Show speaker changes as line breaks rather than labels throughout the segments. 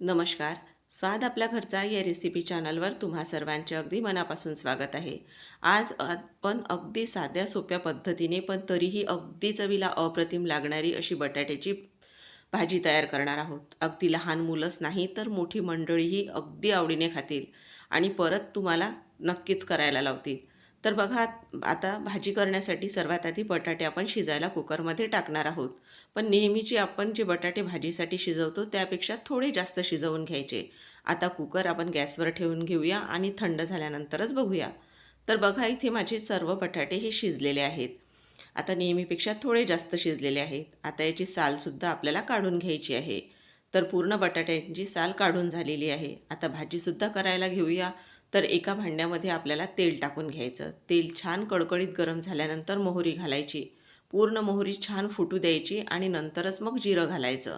नमस्कार. स्वाद आपल्या घरचा या रेसिपी चॅनलवर तुम्हा सर्वांचे अगदी मनापासून स्वागत आहे. आज आपण अगदी साध्या सोप्या पद्धतीने पण तरीही अगदी चवीला अप्रतिम लागणारी अशी बटाट्याची भाजी तयार करणार आहोत. अगदी लहान मुलंच नाही तर मोठी मंडळीही अगदी आवडीने खातील आणि परत तुम्हाला नक्कीच करायला लावतील. तर बघा आता भाजी करण्यासाठी सर्वात आधी बटाटे आपण शिजायला कुकरमध्ये टाकणार आहोत. पण नेहमीची आपण जे बटाटे भाजीसाठी शिजवतो त्यापेक्षा थोडे जास्त शिजवून घ्यायचे. आता कुकर आपण गॅसवर ठेवून घेऊया आणि थंड झाल्यानंतरच बघूया. तर बघा इथे माझे सर्व बटाटे हे शिजलेले आहेत. आता नेहमीपेक्षा थोडे जास्त शिजलेले आहेत. आता याची सालसुद्धा आपल्याला काढून घ्यायची आहे. तर पूर्ण बटाट्यांची साल काढून झालेली आहे. आता भाजीसुद्धा करायला घेऊया. तर एका भांड्यामध्ये आपल्याला तेल टाकून घ्यायचं. तेल छान कडकडीत गरम झाल्यानंतर मोहरी घालायची. पूर्ण मोहरी छान फुटू द्यायची आणि नंतरच मग जिरं घालायचं.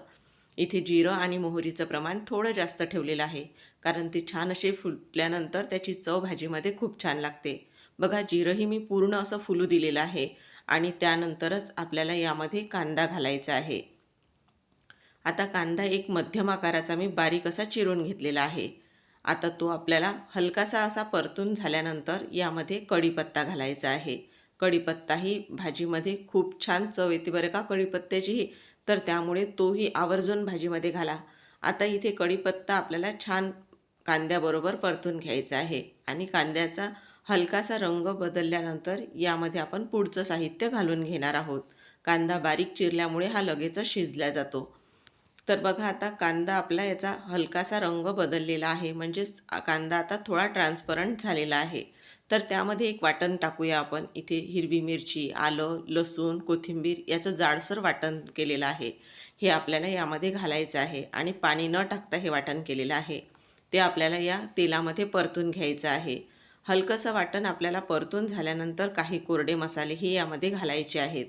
इथे जिरं आणि मोहरीचं प्रमाण थोडं जास्त ठेवलेलं आहे कारण ते छान असे फुटल्यानंतर त्याची चव भाजीमध्ये खूप छान लागते. बघा जिरंही मी पूर्ण असं फुलू दिलेलं आहे आणि त्यानंतरच आपल्याला यामध्ये कांदा घालायचा आहे. आता कांदा एक मध्यम आकाराचा मी बारीक असा चिरून घेतलेला आहे. आता तो आपल्याला हलकासा असा परतून झाल्यानंतर यामध्ये कढीपत्ता घालायचा आहे. कढीपत्ता ही भाजीमध्ये खूप छान चव येते बरं का कढीपत्त्याचीही तर त्यामुळे तोही आवर्जून भाजीमध्ये घाला. आता इथे कढीपत्ता आपल्याला छान कांद्याबरोबर परतून घ्यायचा आहे आणि कांद्याचा हलकासा रंग बदलल्यानंतर यामध्ये आपण पुढचं साहित्य घालून घेणार आहोत. कांदा बारीक चिरल्यामुळे हा लगेचच शिजला जातो. तर बघा आता कांदा आपला याचा हलकासा रंग बदललेला आहे. म्हणजेच कांदा आता थोडा ट्रान्सपरंट झालेला आहे. तर त्यामध्ये एक वाटण टाकूया आपण. इथे हिरवी मिरची आलं लसूण कोथिंबीर याचं जाडसर वाटण केलेलं आहे. हे आपल्याला यामध्ये घालायचं आहे आणि पाणी न टाकता हे वाटण केलेलं आहे. ते आपल्याला या तेलामध्ये परतून घ्यायचं आहे. हलकंसं वाटण आपल्याला परतून झाल्यानंतर काही कोरडे मसालेही यामध्ये घालायचे आहेत.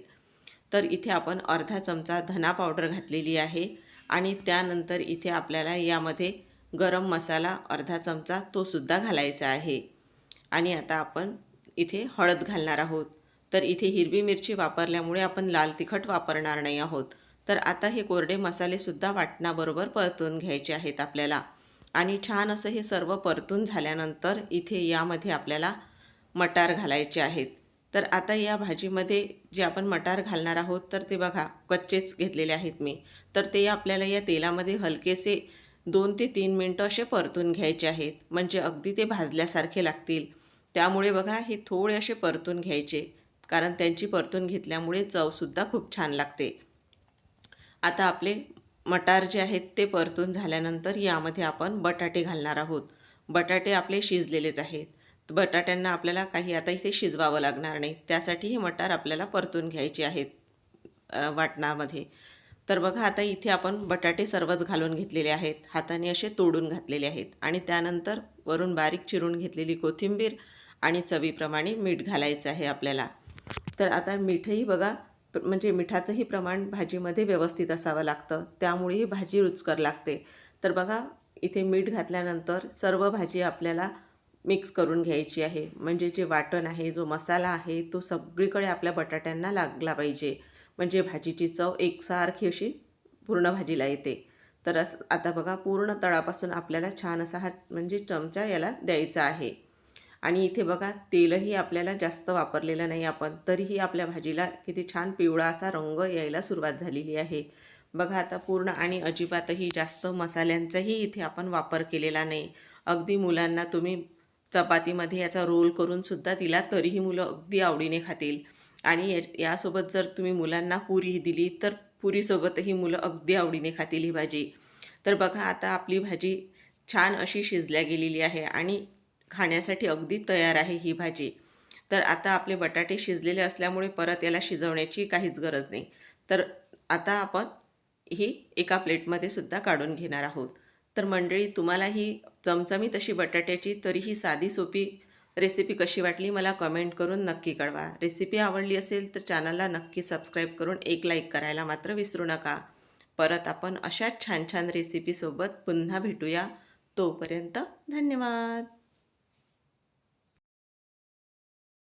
तर इथे आपण अर्धा चमचा धना पावडर घातलेली आहे आणि त्यानंतर इथे आपल्याला यामध्ये गरम मसाला अर्धा चमचा तोसुद्धा घालायचा आहे. आणि आता आपण इथे हळद घालणार आहोत. तर इथे हिरवी मिरची वापरल्यामुळे आपण लाल तिखट वापरणार नाही आहोत. तर आता हे कोरडे मसालेसुद्धा वाटणाबरोबर परतून घ्यायचे आहेत आपल्याला. आणि छान असं हे सर्व परतून झाल्यानंतर इथे यामध्ये आपल्याला मटार घालायचे आहेत. तर आता या भाजीमध्ये जे आपण मटार घालणार आहोत तर ते बघा कच्चेच घेतलेले आहेत मी. तर ते आपल्याला या तेलामध्ये हलकेसे दोन ते तीन मिनटं असे परतून घ्यायचे आहेत. म्हणजे अगदी ते भाजल्यासारखे लागतील. त्यामुळे बघा हे थोडे असे परतून घ्यायचे. कारण त्यांची परतून घेतल्यामुळे चवसुद्धा खूप छान लागते. आता आपले मटार जे आहेत ते परतून झाल्यानंतर यामध्ये आपण बटाटे घालणार आहोत. बटाटे आपले शिजलेलेच आहेत. बटाट्यांना आपल्याला काही आता इथे शिजवावं लागणार नाही. त्यासाठी हे मटार आपल्याला परतून घ्यायचे आहेत वाटणामध्ये. तर बघा आता इथे आपण बटाटे सर्वच घालून घेतलेले आहेत. हाताने असे तोडून घातलेले आहेत. आणि त्यानंतर वरून बारीक चिरून घेतलेली कोथिंबीर आणि चवीप्रमाणे मीठ घालायचं आहे आपल्याला. तर आता मीठही बघा म्हणजे मिठाचंही प्रमाण भाजीमध्ये व्यवस्थित असावं लागतं. त्यामुळेही भाजी रुचकर लागते. तर बघा इथे मीठ घातल्यानंतर सर्व भाजी आपल्याला मिक्स करून घ्यायची आहे. म्हणजे जे वाटण आहे जो मसाला आहे तो सगळीकडे आपल्या बटाट्यांना लागला पाहिजे. म्हणजे भाजीची चव एकसारखी अशी पूर्ण भाजीला येते. तर आता बघा पूर्ण तळापासून आपल्याला छान असा हा म्हणजे चमचा याला द्यायचा आहे. आणि इथे बघा तेलही आपल्याला जास्त वापरलेलं नाही आपण. तरीही आपल्या भाजीला किती छान पिवळा असा रंग यायला सुरुवात झालेली आहे. बघा आता पूर्ण आणि अजिबातही जास्त मसाल्यांचाही इथे आपण वापर केलेला नाही. अगदी मुलांना तुम्ही चपातीमध्ये याचा रोल करूनसुद्धा दिला तरीही मुलं अगदी आवडीने खातील. आणि या यासोबत जर तुम्ही मुलांना पुरी दिली तर पुरीसोबतही मुलं अगदी आवडीने खातील ही भाजी. तर बघा आता आपली भाजी छान अशी शिजल्या गेलेली आहे आणि खाण्यासाठी अगदी तयार आहे ही भाजी. तर आता आपले बटाटे शिजलेले असल्यामुळे परत याला शिजवण्याची काहीच गरज नाही. तर आता आपण ही एका प्लेटमध्ये सुद्धा काढून घेणार आहोत. तर मंडळी तुम्हाला ही चमचमीत अशी बटाट्याची तरीही साधी सोपी रेसिपी कशी वाटली मला कमेंट करून नक्की कळवा. रेसिपी आवडली असेल तर चॅनलला नक्की सबस्क्राईब करून एक लाईक करायला मात्र विसरू नका. परत आपण अशाच छान छान रेसिपीसोबत पुन्हा भेटूया. तोपर्यंत धन्यवाद.